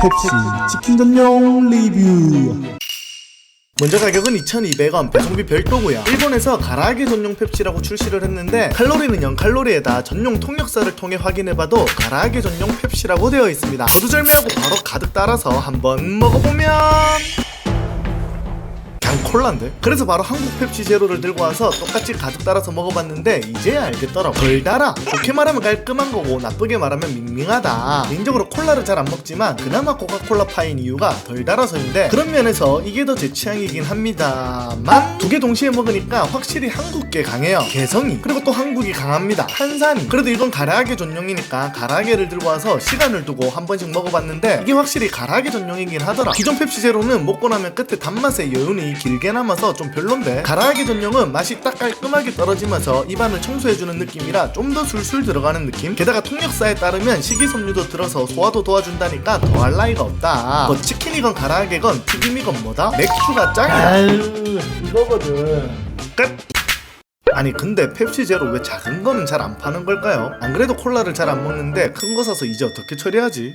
펩시 치킨 전용 리뷰 먼저 가격은 2,200원, 배송비 별도고요. 일본에서 가라아게 전용 펩시라고 출시를 했는데 칼로리는 0칼로리에다 전용 통역사를 통해 확인해봐도 가라아게 전용 펩시라고 되어 있습니다. 두두절미하고 바로 가득 따라서 한번 먹어보면 그냥 콜라인데? 그래서 바로 한국 펩시 제로를 들고 와서 똑같이 가득 따라서 먹어봤는데 이제야 알겠더라고. 덜 달아. 좋게 말하면 깔끔한 거고 나쁘게 말하면 밍밍하다. 개인적으로 콜라를 잘 안 먹지만 그나마 코카콜라 파인 이유가 덜 달아서인데 그런 면에서 이게 더 제 취향이긴 합니다만 두 개 동시에 먹으니까 확실히 한국게 강해요. 개성이. 그리고 또 한국이 강합니다. 탄산이. 그래도 이건 가라아게 전용이니까 가라아게를 들고 와서 시간을 두고 한 번씩 먹어봤는데 이게 확실히 가라아게 전용이긴 하더라. 기존 펩시 제로는 먹고 나면 끝에 단맛의 여운이 길게 남아서 좀 별론데. 가라아게 전용은 맛이 딱 깔끔하게 떨어지면서 입안을 청소해주는 느낌이라 좀 더 술술 들어가는 느낌? 게다가 통역사에 따르면 식이섬유도 들어서 소화도 도와준다니까 더할 나위가 없다. 뭐 치킨이건 가라아게건 튀김이건 뭐다? 맥주가 짱이야. 아유 이거거든. 끝. 아니 근데 펩시 제로 왜 작은 거는 잘 안 파는 걸까요? 안 그래도 콜라를 잘 안 먹는데 큰 거 사서 이제 어떻게 처리하지?